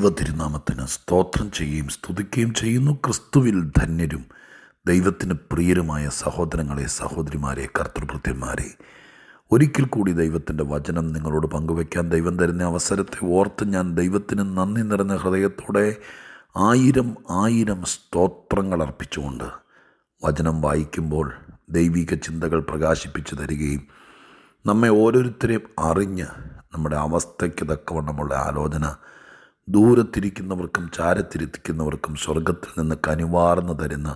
ദൈവ തിരുനാമത്തിന് സ്തോത്രം ചെയ്യുകയും സ്തുതിക്കുകയും ചെയ്യുന്നു. ക്രിസ്തുവിൽ ധന്യരും ദൈവത്തിന് പ്രിയരുമായ സഹോദരങ്ങളെ സഹോദരിമാരെ കർത്തൃഭൃത്യന്മാരെ ഒരിക്കൽ കൂടി ദൈവത്തിന്റെ വചനം നിങ്ങളോട് പങ്കുവയ്ക്കാൻ ദൈവം തരുന്ന അവസരത്തെ ഓർത്ത് ഞാൻ ദൈവത്തിന് നന്ദി നിറഞ്ഞ ഹൃദയത്തോടെ ആയിരം ആയിരം സ്തോത്രങ്ങൾ അർപ്പിച്ചുകൊണ്ട് വചനം വായിക്കുമ്പോൾ ദൈവിക ചിന്തകൾ പ്രകാശിപ്പിച്ചു തരികയും നമ്മെ ഓരോരുത്തരെയും അറിഞ്ഞ് നമ്മുടെ അവസ്ഥയ്ക്ക് തക്കവണ്ണമുള്ള ആലോചന ദൂരത്തിരിക്കുന്നവർക്കും ചാരത്തിരിക്കുന്നവർക്കും സ്വർഗത്തിൽ നിന്ന് കനിവാർന്നു തരുന്ന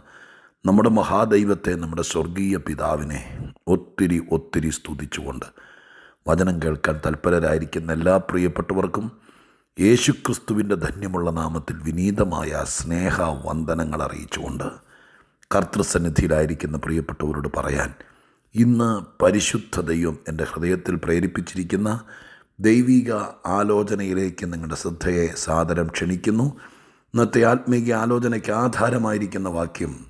നമ്മുടെ മഹാദൈവത്തെ നമ്മുടെ സ്വർഗീയ പിതാവിനെ ഒത്തിരി ഒത്തിരി സ്തുതിച്ചുകൊണ്ട് വചനം കേൾക്കാൻ തൽപരരായിരിക്കുന്ന എല്ലാ പ്രിയപ്പെട്ടവർക്കും യേശുക്രിസ്തുവിന്റെ ധന്യമുള്ള നാമത്തിൽ വിനീതമായ സ്നേഹ വന്ദനങ്ങൾ അറിയിച്ചുകൊണ്ട് കർത്തൃസന്നിധിയിലായിരിക്കുന്ന പ്രിയപ്പെട്ടവരോട് പറയാൻ ഇന്ന് പരിശുദ്ധ ദൈവം എന്റെ ഹൃദയത്തിൽ പ്രേരിപ്പിച്ചിരിക്കുന്ന ദൈവിക ആലോചനയിലേക്ക് നിങ്ങളുടെ ശ്രദ്ധയെ സാദരം ക്ഷണിക്കുന്നു. ഇന്നത്തെ ആത്മീയ ആലോചനയ്ക്ക് ആധാരമായിരിക്കുന്ന വാക്യം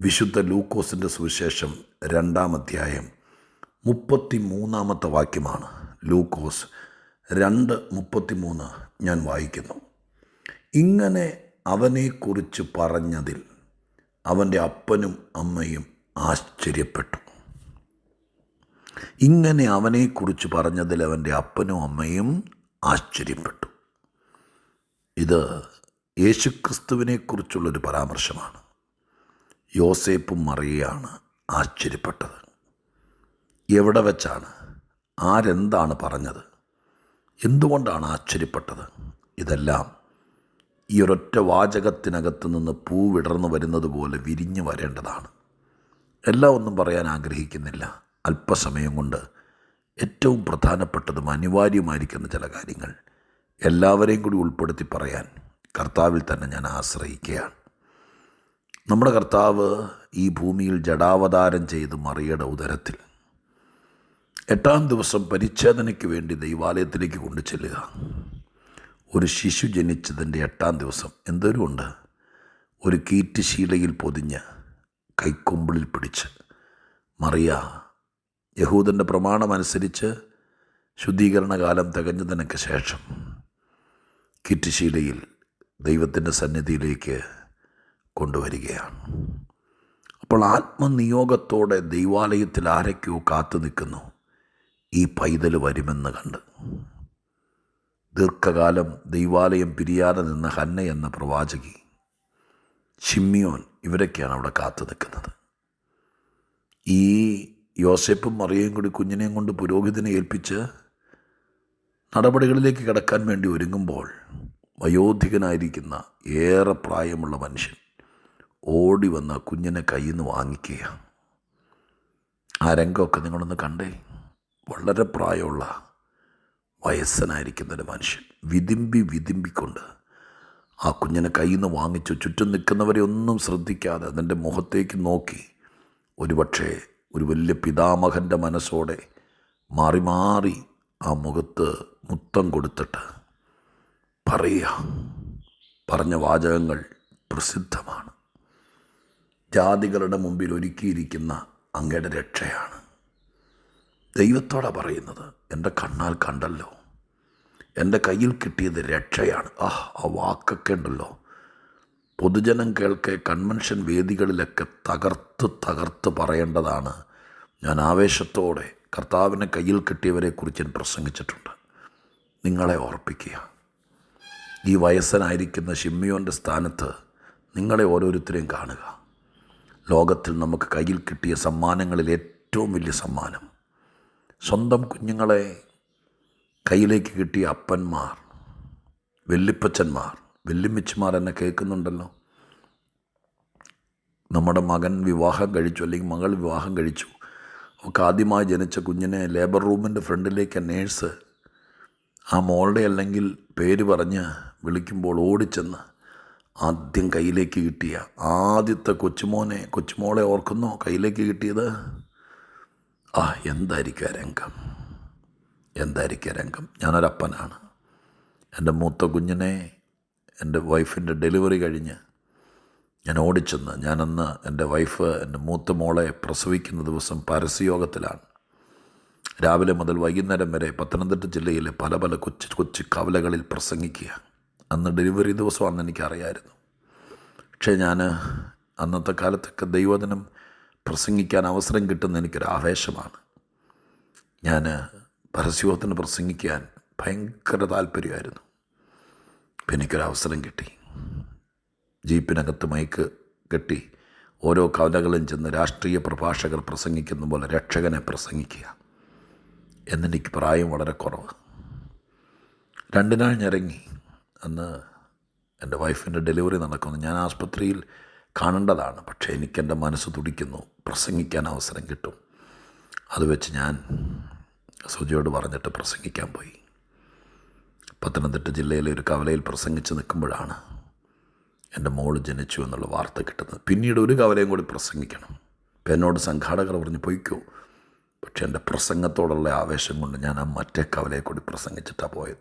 വിശുദ്ധ ലൂക്കോസിന്റെ സുവിശേഷം രണ്ടാം അധ്യായം മുപ്പത്തി മൂന്നാമത്തെ വാക്യമാണ്. ലൂക്കോസ് രണ്ട് മുപ്പത്തി മൂന്ന് ഞാൻ വായിക്കുന്നു. ഇങ്ങനെ അവനെക്കുറിച്ച് പറഞ്ഞതിൽ അവന്റെ അപ്പനും അമ്മയും ആശ്ചര്യപ്പെട്ടു. ഇങ്ങനെ അവനെക്കുറിച്ച് പറഞ്ഞതിൽ അവന്റെ അപ്പനും അമ്മയും ആശ്ചര്യപ്പെട്ടു. ഇത് യേശുക്രിസ്തുവിനെക്കുറിച്ചുള്ളൊരു പരാമർശമാണ്. യോസേപ്പും മറിയയാണ് ആശ്ചര്യപ്പെട്ടത്. എവിടെ വെച്ചാണ്? ആരെന്താണ് പറഞ്ഞത്? എന്തുകൊണ്ടാണ് ആശ്ചര്യപ്പെട്ടത്? ഇതെല്ലാം ഈ ഒരൊറ്റ വാചകത്തിനകത്ത് നിന്ന് പൂ വിടർന്നു വരുന്നത് പോലെ വിരിഞ്ഞു വരേണ്ടതാണ്. എല്ലാം ഒന്നും പറയാൻ ആഗ്രഹിക്കുന്നില്ല. അല്പസമയം കൊണ്ട് ഏറ്റവും പ്രധാനപ്പെട്ടതും അനിവാര്യമായിരിക്കുന്ന ചില കാര്യങ്ങൾ എല്ലാവരെയും കൂടി ഉൾപ്പെടുത്തി പറയാൻ കർത്താവിൽ തന്നെ ഞാൻ ആശ്രയിക്കുകയാണ്. നമ്മുടെ കർത്താവ് ഈ ഭൂമിയിൽ ജഡാവതാരം ചെയ്ത് മറിയുടെ ഉദരത്തിൽ എട്ടാം ദിവസം പരിച്ഛേദനയ്ക്ക് വേണ്ടി ദൈവാലയത്തിലേക്ക് കൊണ്ടു ചെല്ലുക. ഒരു ശിശു ജനിച്ചതിന്റെ എട്ടാം ദിവസം എന്തോരുമുണ്ട് ഒരു കീറ്റ് ശീലയിൽ പൊതിഞ്ഞ് കൈക്കൊമ്പിളിൽ പിടിച്ച് മറിയ യഹൂദന്റെ പ്രമാണമനുസരിച്ച് ശുദ്ധീകരണ കാലം തികഞ്ഞതിനൊക്കെ ശേഷം കിറ്റിശീലയിൽ ദൈവത്തിന്റെ സന്നിധിയിലേക്ക് കൊണ്ടുവരികയാണ്. അപ്പോൾ ആത്മനിയോഗത്തോടെ ദൈവാലയത്തിൽ ആരൊക്കെയോ കാത്തു നിൽക്കുന്നു. ഈ പൈതൽ വരുമെന്ന് കണ്ട്. ദീർഘകാലം ദൈവാലയം പിരിയാതെ നിന്ന ഹന്ന എന്ന പ്രവാചകി ഷിമ്മിയോൻ ഇവരൊക്കെയാണ് അവിടെ കാത്തു നിൽക്കുന്നത്. ഈ യോസെപ്പും മറിയയും കൂടി കുഞ്ഞിനെയും കൊണ്ട് പുരോഹിതനെ ഏൽപ്പിച്ച് നടപടികളിലേക്ക് കടക്കാൻ വേണ്ടി ഒരുങ്ങുമ്പോൾ വയോധികനായിരിക്കുന്ന ഏറെ പ്രായമുള്ള മനുഷ്യൻ ഓടി വന്ന കുഞ്ഞിനെ കയ്യിൽ നിന്ന് വാങ്ങിക്കുക. ആ രംഗമൊക്കെ നിങ്ങളൊന്ന് കണ്ടേ. വളരെ പ്രായമുള്ള വയസ്സനായിരിക്കുന്ന ഒരു മനുഷ്യൻ വിതിമ്പി വിതിമ്പിക്കൊണ്ട് ആ കുഞ്ഞിനെ കയ്യിൽ നിന്ന് വാങ്ങിച്ചു ചുറ്റും നിൽക്കുന്നവരെ ഒന്നും ശ്രദ്ധിക്കാതെ അതിന്റെ മുഖത്തേക്ക് നോക്കി ഒരുപക്ഷെ ഒരു വലിയ പിതാമഹന്റെ മനസ്സോടെ മാറി മാറി ആ മുഖത്ത് മുത്തം കൊടുത്തിട്ട് പറയുക. പറഞ്ഞ വാചകങ്ങൾ പ്രസിദ്ധമാണ്. ജാതികളുടെ മുമ്പിൽ ഒരുക്കിയിരിക്കുന്ന അങ്ങയുടെ രക്ഷയാണ്. ദൈവത്തോടെ പറയുന്നത് എന്റെ കണ്ണാൽ കണ്ടല്ലോ എന്റെ കയ്യിൽ കിട്ടിയത് രക്ഷയാണ്. ആ ആ വാക്കൊക്കെ ഉണ്ടല്ലോ. പൊതുജനം കേൾക്കെ കൺവെൻഷൻ വേദികളിലൊക്കെ തകർത്ത് തകർത്ത് പറയേണ്ടതാണ്. ഞാൻ ആവേശത്തോടെ കർത്താവിനെ കയ്യിൽ കിട്ടിയവരെക്കുറിച്ച് ഞാൻ പ്രസംഗിച്ചിട്ടുണ്ട്. നിങ്ങളെ ഓർപ്പിക്കുക. ഈ വയസ്സനായിരിക്കുന്ന ഷിമ്മിയോന്റെ സ്ഥാനത്ത് നിങ്ങളെ ഓരോരുത്തരെയും കാണുക. ലോകത്തിൽ നമുക്ക് കയ്യിൽ കിട്ടിയ സമ്മാനങ്ങളിൽ ഏറ്റവും വലിയ സമ്മാനം. സ്വന്തം കുഞ്ഞുങ്ങളെ കയ്യിലേക്ക് കിട്ടിയ അപ്പന്മാർ വെല്ലിപ്പച്ചന്മാർ വെല്ലുമിച്ചുമാർ എന്നെ കേൾക്കുന്നുണ്ടല്ലോ. നമ്മുടെ മകൻ വിവാഹം കഴിച്ചു അല്ലെങ്കിൽ മകൾ വിവാഹം കഴിച്ചു. അവൾക്ക് ആദ്യമായി ജനിച്ച കുഞ്ഞിനെ ലേബർ റൂമിന്റെ ഫ്രണ്ടിലേക്ക് നേഴ്സ് ആ മോളുടെ അല്ലെങ്കിൽ പേര് പറഞ്ഞ് വിളിക്കുമ്പോൾ ഓടിച്ചെന്ന് ആദ്യം കയ്യിലേക്ക് കിട്ടിയ. ആദ്യത്തെ കൊച്ചുമോനെ കൊച്ചുമോളെ ഓർക്കുന്നോ കയ്യിലേക്ക് കിട്ടിയത്? ആ എന്തായിരിക്കും രംഗം? എന്തായിരിക്കും രംഗം? ഞാനൊരപ്പനാണ്. എന്റെ മൂത്ത കുഞ്ഞിനെ എന്റെ വൈഫിന്റെ ഡെലിവറി കഴിഞ്ഞ് ഞാൻ ഓടിച്ചെന്ന് ഞാനന്ന് എന്റെ വൈഫ് എന്റെ മൂത്ത മോളെ പ്രസവിക്കുന്ന ദിവസം പരസ്യയോഗത്തിലാണ്. രാവിലെ മുതൽ വൈകുന്നേരം വരെ പത്തനംതിട്ട ജില്ലയിലെ പല പല കൊച്ചു കൊച്ചു കവലകളിൽ പ്രസംഗിക്കുക. അന്ന് ഡെലിവറി ദിവസമാണെന്ന് എനിക്കറിയായിരുന്നു. പക്ഷേ ഞാൻ അന്നത്തെ കാലത്തൊക്കെ ദൈവദിനം പ്രസംഗിക്കാൻ അവസരം കിട്ടുന്ന എനിക്കൊരു ആവേശമാണ്. ഞാൻ പരസ്യോഹത്തിന് പ്രസംഗിക്കാൻ ഭയങ്കര താല്പര്യമായിരുന്നു. അപ്പം എനിക്കൊരവസരം കിട്ടി. ജീപ്പിനകത്ത് മൈക്ക് കെട്ടി ഓരോ കവലകളും ചെന്ന് രാഷ്ട്രീയ പ്രഭാഷകർ പ്രസംഗിക്കുന്ന പോലെ രക്ഷകനെ പ്രസംഗിക്കുക. എന്നെനിക്ക് പ്രായം വളരെ കുറവ് രണ്ടിനാൾ ഞരങ്ങി. അന്ന് എന്റെ വൈഫിന്റെ ഡെലിവറി നടക്കുന്നു. ഞാൻ ആസ്പത്രിയിൽ കാണേണ്ടതാണ്. പക്ഷേ എനിക്കെന്റെ മനസ്സ് തുടിക്കുന്നു. പ്രസംഗിക്കാൻ അവസരം കിട്ടും. അത് വെച്ച് ഞാൻ സുജിയോട് പറഞ്ഞിട്ട് പ്രസംഗിക്കാൻ പോയി. പത്തനംതിട്ട ജില്ലയിലെ ഒരു കവലയിൽ പ്രസംഗിച്ച് നിൽക്കുമ്പോഴാണ് എന്റെ മോൾ ജനിച്ചു എന്നുള്ള വാർത്ത കിട്ടുന്നത്. പിന്നീട് ഒരു കവലയും കൂടി പ്രസംഗിക്കണം. അപ്പം എന്നോട് സംഘാടകർ പറഞ്ഞ് പോയിക്കോ. പക്ഷേ എന്റെ പ്രസംഗത്തോടുള്ള ആവേശം കൊണ്ട് ഞാൻ ആ മറ്റേ കവലയെ കൂടി പ്രസംഗിച്ചിട്ടാണ് പോയത്.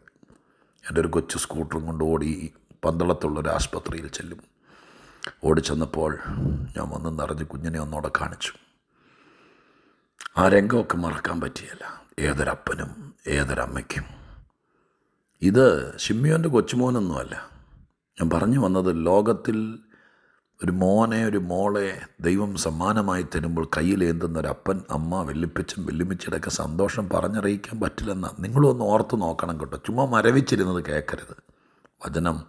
എന്റെ ഒരു കൊച്ചു സ്കൂട്ടറും കൊണ്ട് ഓടി പന്തളത്തുള്ള ഒരു ആശുപത്രിയിൽ ചെല്ലും. ഓടിച്ചെന്നപ്പോൾ ഞാൻ വന്ന് നിറഞ്ഞ് കുഞ്ഞിനെ ഒന്നോടെ കാണിച്ചു. ആ രംഗമൊക്കെ മറക്കാൻ പറ്റിയല്ല. ഏതൊരപ്പനും ഏതൊരമ്മയ്ക്കും. ഇത് ഷിമ്മിയോന്റെ കൊച്ചുമോനൊന്നുമല്ല. ഞാൻ പറഞ്ഞു വന്നത് ലോകത്തിൽ ഒരു മോനെ ഒരു മോളെ ദൈവം സമ്മാനമായി തരുമ്പോൾ കയ്യിലേന്തുന്ന ഒരു അപ്പൻ അമ്മ വെല്ലുപ്പിച്ചും വെല്ലുമിച്ചിടൊക്കെ സന്തോഷം പറഞ്ഞറിയിക്കാൻ പറ്റില്ലെന്ന. നിങ്ങളൊന്ന് ഓർത്ത് നോക്കണം കേട്ടോ. ചുമ്മാ മരവിച്ചിരുന്നത് കേൾക്കരുത് വചനം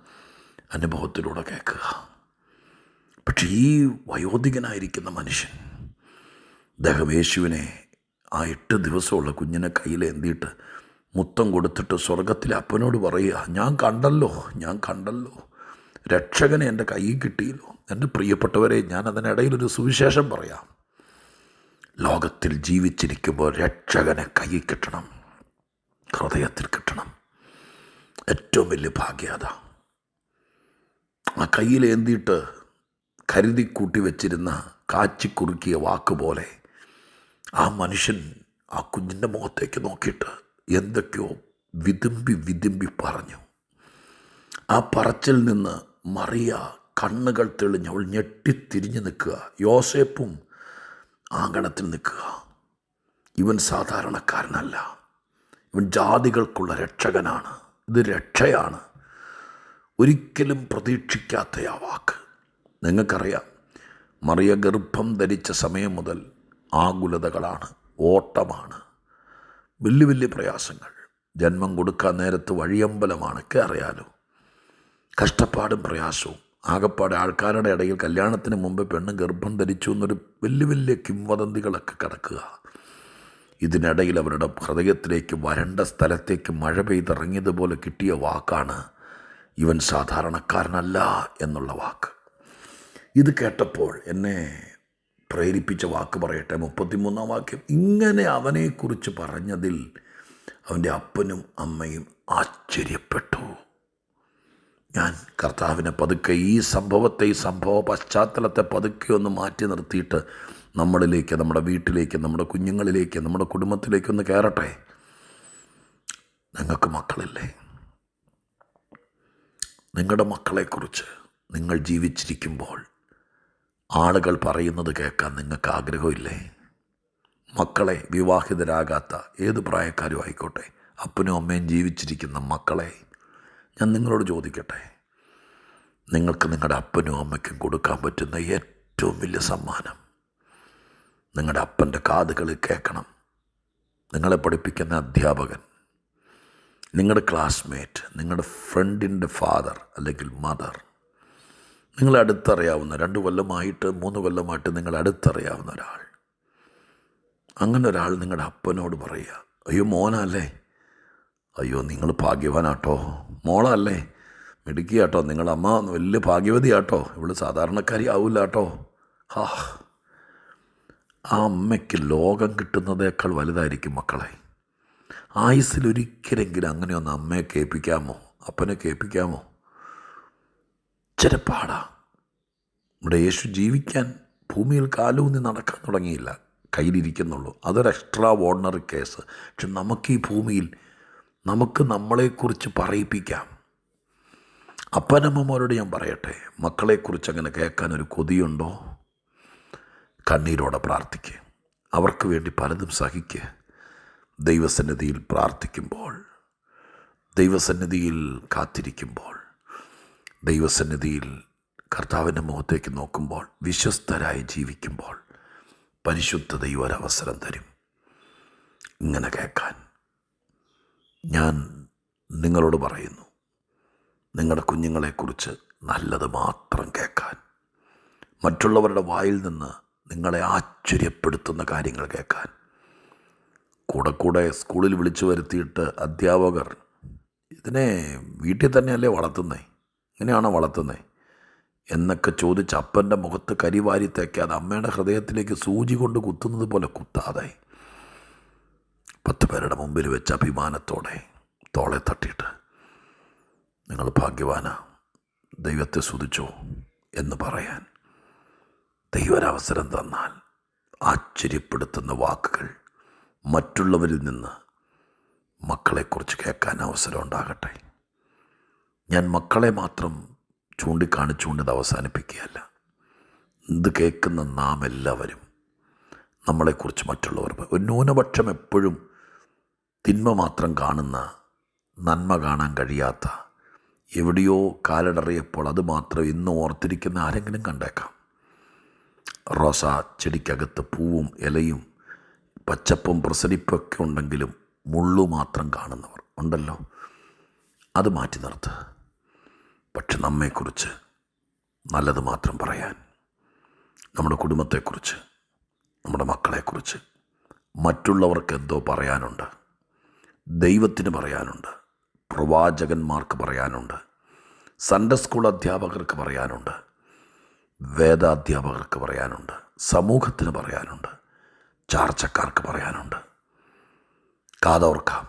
അനുഭവത്തിലൂടെ കേൾക്കുക. പക്ഷേ ഈ വയോധികനായിരിക്കുന്ന മനുഷ്യൻ ദഹവേശുവിനെ ആ എട്ട് ദിവസമുള്ള കുഞ്ഞിനെ കയ്യിലേന്തിയിട്ട് മുത്തം കൊടുത്തിട്ട് സ്വർഗത്തിലെ അപ്പനോട് പറയുക ഞാൻ കണ്ടല്ലോ ഞാൻ കണ്ടല്ലോ. രക്ഷകനെ എന്റെ കയ്യിൽ കിട്ടിയല്ലോ എന്റെ പ്രിയപ്പെട്ടവരെ ഞാൻ അതിനിടയിലൊരു സുവിശേഷം പറയാം. ലോകത്തിൽ ജീവിച്ചിരിക്കുമ്പോൾ രക്ഷകനെ കയ്യിൽ കിട്ടണം ഹൃദയത്തിൽ കിട്ടണം. ഏറ്റവും വലിയ ഭാഗ്യത ആ കയ്യിലേന്തിയിട്ട് കരുതി കൂട്ടി വെച്ചിരുന്ന കാച്ചിക്കുറുക്കിയ വാക്ക് പോലെ ആ മനുഷ്യൻ ആ കുഞ്ഞിന്റെ മുഖത്തേക്ക് നോക്കിയിട്ട് എന്തൊക്കെയോ വിതുമ്പി വിതുമ്പി പറഞ്ഞു. ആ പറച്ചിൽ നിന്ന് മറിയ കണ്ണുകൾ തെളിഞ്ഞ് അവൾ ഞെട്ടിത്തിരിഞ്ഞ് നിൽക്കുക. യോസേപ്പും ആങ്കണത്തിൽ നിൽക്കുക. ഇവൻ സാധാരണക്കാരനല്ല. ഇവൻ ജാതികൾക്കുള്ള രക്ഷകനാണ്. ഇത് രക്ഷയാണ്. ഒരിക്കലും പ്രതീക്ഷിക്കാത്ത ആ വാക്ക്. നിങ്ങൾക്കറിയാം മറിയ ഗർഭം ധരിച്ച സമയം മുതൽ ആകുലതകളാണ് ഓട്ടമാണ്. വലിയ വലിയ പ്രയാസങ്ങൾ. ജന്മം കൊടുക്കാൻ നേരത്ത് വഴിയമ്പലമാണൊക്കെ അറിയാലോ. കഷ്ടപ്പാടും പ്രയാസവും. ആകപ്പാടെ ആൾക്കാരുടെ ഇടയിൽ കല്യാണത്തിന് മുമ്പ് പെണ്ണ് ഗർഭം ധരിച്ചു എന്നൊരു വലിയ വലിയ കിംവദന്തികളൊക്കെ കിടക്കുക. ഇതിനിടയിൽ അവരുടെ ഹൃദയത്തിലേക്ക് വരണ്ട സ്ഥലത്തേക്ക് മഴ പെയ്തിറങ്ങിയതുപോലെ കിട്ടിയ വാക്കാണ് ഇവൻ സാധാരണക്കാരനല്ല എന്നുള്ള വാക്ക്. ഇത് കേട്ടപ്പോൾ എന്നെ പ്രേരിപ്പിച്ച വാക്ക് പറയട്ടെ. മുപ്പത്തിമൂന്നാം വാക്യം. ഇങ്ങനെ അവനെക്കുറിച്ച് പറഞ്ഞതിൽ അവന്റെ അപ്പനും അമ്മയും ആശ്ചര്യപ്പെട്ടു. ഞാൻ കർത്താവിനെ പതുക്കെ ഈ സംഭവത്തെ ഈ സംഭവ പശ്ചാത്തലത്തെ പതുക്കെ ഒന്ന് മാറ്റി നിർത്തിയിട്ട് നമ്മളിലേക്ക് നമ്മുടെ വീട്ടിലേക്ക് നമ്മുടെ കുഞ്ഞുങ്ങളിലേക്ക് നമ്മുടെ കുടുംബത്തിലേക്ക് ഒന്ന് കയറട്ടെ. നിങ്ങൾക്ക് മക്കളില്ലേ? നിങ്ങളുടെ മക്കളെക്കുറിച്ച് നിങ്ങൾ ജീവിച്ചിരിക്കുമ്പോൾ ആളുകൾ പറയുന്നത് കേൾക്കാൻ നിങ്ങൾക്ക് ആഗ്രഹമില്ലേ? മക്കളെ വിവാഹിതരാകാത്ത ഏത് പ്രായക്കാരും ആയിക്കോട്ടെ അപ്പനും അമ്മയും ജീവിച്ചിരിക്കുന്ന മക്കളെ ഞാൻ നിങ്ങളോട് ചോദിക്കട്ടെ. നിങ്ങൾക്ക് നിങ്ങളുടെ അപ്പനും അമ്മയ്ക്കും കൊടുക്കാൻ പറ്റുന്ന ഏറ്റവും വലിയ സമ്മാനം. നിങ്ങളുടെ അപ്പന്റെ കാതുകളിൽ കേൾക്കണം. നിങ്ങളെ പഠിപ്പിക്കുന്ന അധ്യാപകൻ നിങ്ങളുടെ ക്ലാസ്മേറ്റ് നിങ്ങളുടെ ഫ്രണ്ടിന്റെ ഫാദർ അല്ലെങ്കിൽ മദർ നിങ്ങളെ അടുത്തറിയാവുന്ന രണ്ട് കൊല്ലമായിട്ട് മൂന്ന് കൊല്ലമായിട്ട് നിങ്ങളെ അടുത്തറിയാവുന്ന ഒരാൾ. അങ്ങനെ ഒരാൾ നിങ്ങളുടെ അപ്പനോട് പറയുക അയ്യോ മോനല്ലേ? അയ്യോ നിങ്ങൾ ഭാഗ്യവാനാട്ടോ. മോളല്ലേ? മിടുക്കിയാട്ടോ. നിങ്ങളുടെ അമ്മ വലിയ ഭാഗ്യവതിയാട്ടോ. ഇവൾ സാധാരണക്കാരി ആവില്ല കേട്ടോ ഹാ. ആ അമ്മയ്ക്ക് ലോകം കിട്ടുന്നതേക്കാൾ വലുതായിരിക്കും മക്കളെ. അങ്ങനെ ഒന്ന് അമ്മയെ കേൾപ്പിക്കാമോ? അപ്പനെ കേൾപ്പിക്കാമോ? ഇച്ചിരി പാടാണ് ഇവിടെ യേശു ജീവിക്കാൻ ഭൂമിയിൽ കാലൂന്നി നടക്കാൻ തുടങ്ങിയില്ല. കയ്യിലിരിക്കുന്നുള്ളൂ. അതൊരു എക്സ്ട്രാ ഓർഡിനറി കേസ് പക്ഷെ നമുക്ക് ഈ ഭൂമിയിൽ നമുക്ക് നമ്മളെക്കുറിച്ച് പറയിപ്പിക്കാം. അപ്പനമ്മമാരോട് ഞാൻ പറയട്ടെ മക്കളെക്കുറിച്ച് അങ്ങനെ കേൾക്കാൻ ഒരു കൊതിയുണ്ടോ? കണ്ണീരോടെ പ്രാർത്ഥിക്കുക അവർക്ക് വേണ്ടി പലതും സഹിക്കുക ദൈവസന്നിധിയിൽ പ്രാർത്ഥിക്കുമ്പോൾ ദൈവസന്നിധിയിൽ കാത്തിരിക്കുമ്പോൾ ദൈവസന്നിധിയിൽ കർത്താവിന്റെ മുഖത്തേക്ക് നോക്കുമ്പോൾ വിശ്വസ്തരായി ജീവിക്കുമ്പോൾ പരിശുദ്ധ ദൈവം ഒരവസരം തരും. ഇങ്ങനെ കേൾക്കാൻ ഞാൻ നിങ്ങളോട് പറയുന്നു നിങ്ങളുടെ കുഞ്ഞുങ്ങളെക്കുറിച്ച് നല്ലത് മാത്രം കേൾക്കാൻ. മറ്റുള്ളവരുടെ വായിൽ നിന്ന് നിങ്ങളെ ആശ്ചര്യപ്പെടുത്തുന്ന കാര്യങ്ങൾ കേൾക്കാൻ. കൂടെ കൂടെ സ്കൂളിൽ വിളിച്ചു വരുത്തിയിട്ട് അധ്യാപകർ ഇതിനെ വീട്ടിൽ തന്നെയല്ലേ വളർത്തുന്നേ? ഇങ്ങനെയാണോ വളർത്തുന്നത് എന്നൊക്കെ ചോദിച്ച് അപ്പന്റെ മുഖത്ത് കരിവാരി തേക്കാതെ അമ്മയുടെ ഹൃദയത്തിലേക്ക് സൂചി കൊണ്ട് കുത്തുന്നത് പോലെ കുത്താതെ. പത്ത് പേരുടെ മുമ്പിൽ വെച്ച് അഭിമാനത്തോടെ തോളെ തട്ടിയിട്ട് നിങ്ങൾ ഭാഗ്യവാന ദൈവത്തെ സ്തുതിച്ചോ എന്ന് പറയാൻ ദൈവരവസരം തന്നാൽ ആശ്ചര്യപ്പെടുത്തുന്ന വാക്കുകൾ മറ്റുള്ളവരിൽ നിന്ന് മക്കളെക്കുറിച്ച് കേൾക്കാൻ അവസരം ഉണ്ടാകട്ടെ. ഞാൻ മക്കളെ മാത്രം ചൂണ്ടിക്കാണിച്ചുകൊണ്ട് ഇത് അവസാനിപ്പിക്കുകയല്ല. ഇത് കേൾക്കുന്ന നാം എല്ലാവരും നമ്മളെക്കുറിച്ച് മറ്റുള്ളവർ ഒരു ന്യൂനപക്ഷം എപ്പോഴും തിന്മ മാത്രം കാണുന്ന നന്മ കാണാൻ കഴിയാത്ത എവിടെയോ കാലടറിയപ്പോൾ അത് മാത്രം ഇന്ന് ഓർത്തിരിക്കുന്ന ആരെങ്കിലും കണ്ടേക്കാം. റോസ ചെടിക്കകത്ത് പൂവും ഇലയും പച്ചപ്പും പ്രസരിപ്പൊക്കെ ഉണ്ടെങ്കിലും മുള്ളു മാത്രം കാണുന്നവർ ഉണ്ടല്ലോ. അത് മാറ്റി നിർത്ത്. പക്ഷെ നമ്മെക്കുറിച്ച് നല്ലത് മാത്രം പറയാൻ നമ്മുടെ കുടുംബത്തെക്കുറിച്ച് നമ്മുടെ മക്കളെക്കുറിച്ച് മറ്റുള്ളവർക്ക് എന്തോ പറയാനുണ്ട് ദൈവത്തിന് പറയാനുണ്ട് പ്രവാചകന്മാർക്ക് പറയാനുണ്ട് സൺഡേ സ്കൂൾ അധ്യാപകർക്ക് പറയാനുണ്ട് വേദാധ്യാപകർക്ക് പറയാനുണ്ട് സമൂഹത്തിന് പറയാനുണ്ട് ചാർച്ചക്കാർക്ക് പറയാനുണ്ട്. കാതോർക്കാം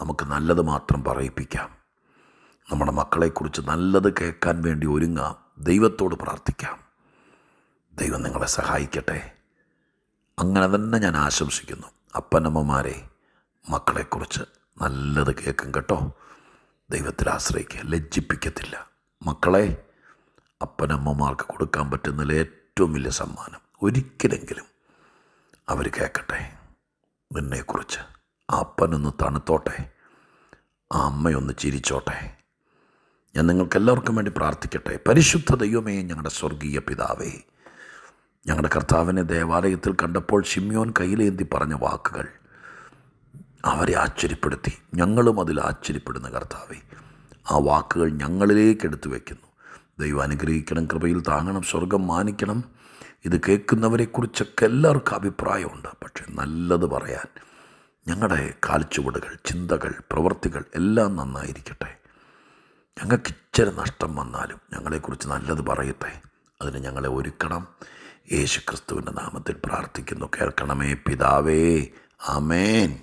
നമുക്ക് നല്ലത് മാത്രം പറയിപ്പിക്കാം. നമ്മുടെ മക്കളെക്കുറിച്ച് നല്ലത് കേൾക്കാൻ വേണ്ടി ഒരുങ്ങാം. ദൈവത്തോട് പ്രാർത്ഥിക്കാം. ദൈവം നിങ്ങളെ സഹായിക്കട്ടെ. അങ്ങനെ തന്നെ ഞാൻ ആശംസിക്കുന്നു. അപ്പനമ്മമാരെ മക്കളെക്കുറിച്ച് നല്ലത് കേൾക്കും കേട്ടോ. ദൈവത്തിൽ ആശ്രയിക്കുക. ലജ്ജിപ്പിക്കത്തില്ല. മക്കളെ അപ്പനമ്മമാർക്ക് കൊടുക്കാൻ പറ്റുന്നതിൽ ഏറ്റവും വലിയ സമ്മാനം ഒരിക്കലെങ്കിലും അവർ കേൾക്കട്ടെ. നിന്നെക്കുറിച്ച് ആ അപ്പനൊന്ന് തണുത്തോട്ടെ. ആ അമ്മയൊന്ന് ചിരിച്ചോട്ടെ. ഞാൻ നിങ്ങൾക്കെല്ലാവർക്കും വേണ്ടി പ്രാർത്ഥിക്കട്ടെ. പരിശുദ്ധ ദൈവമേ ഞങ്ങളുടെ സ്വർഗീയ പിതാവേ ഞങ്ങളുടെ കർത്താവിനെ ദേവാലയത്തിൽ കണ്ടപ്പോൾ ഷിമ്യോൻ കയ്യിലേന്തി പറഞ്ഞ വാക്കുകൾ അവരെ ആശ്ചര്യപ്പെടുത്തി. ഞങ്ങളും അതിൽ ആശ്ചര്യപ്പെടുന്ന കർത്താവെ. ആ വാക്കുകൾ ഞങ്ങളിലേക്ക് എടുത്തു വയ്ക്കുന്നു ദൈവം അനുഗ്രഹിക്കണം കൃപയിൽ താങ്ങണം സ്വർഗം മാനിക്കണം. ഇത് കേൾക്കുന്നവരെക്കുറിച്ചൊക്കെ എല്ലാവർക്കും അഭിപ്രായമുണ്ട്. പക്ഷേ നല്ലത് പറയാൻ ഞങ്ങളുടെ കാൽച്ചുവടുകൾ ചിന്തകൾ പ്രവൃത്തികൾ എല്ലാം നന്നായിരിക്കട്ടെ. ഞങ്ങൾക്ക് ഇച്ചിരി നഷ്ടം വന്നാലും ഞങ്ങളെക്കുറിച്ച് നല്ലത് പറയട്ടെ. അതിന് ഞങ്ങളെ ഒരുക്കണം. യേശു ക്രിസ്തുവിന്റെ നാമത്തിൽ പ്രാർത്ഥിക്കുന്നു. കേൾക്കണമേ പിതാവേ. ആമേൻ.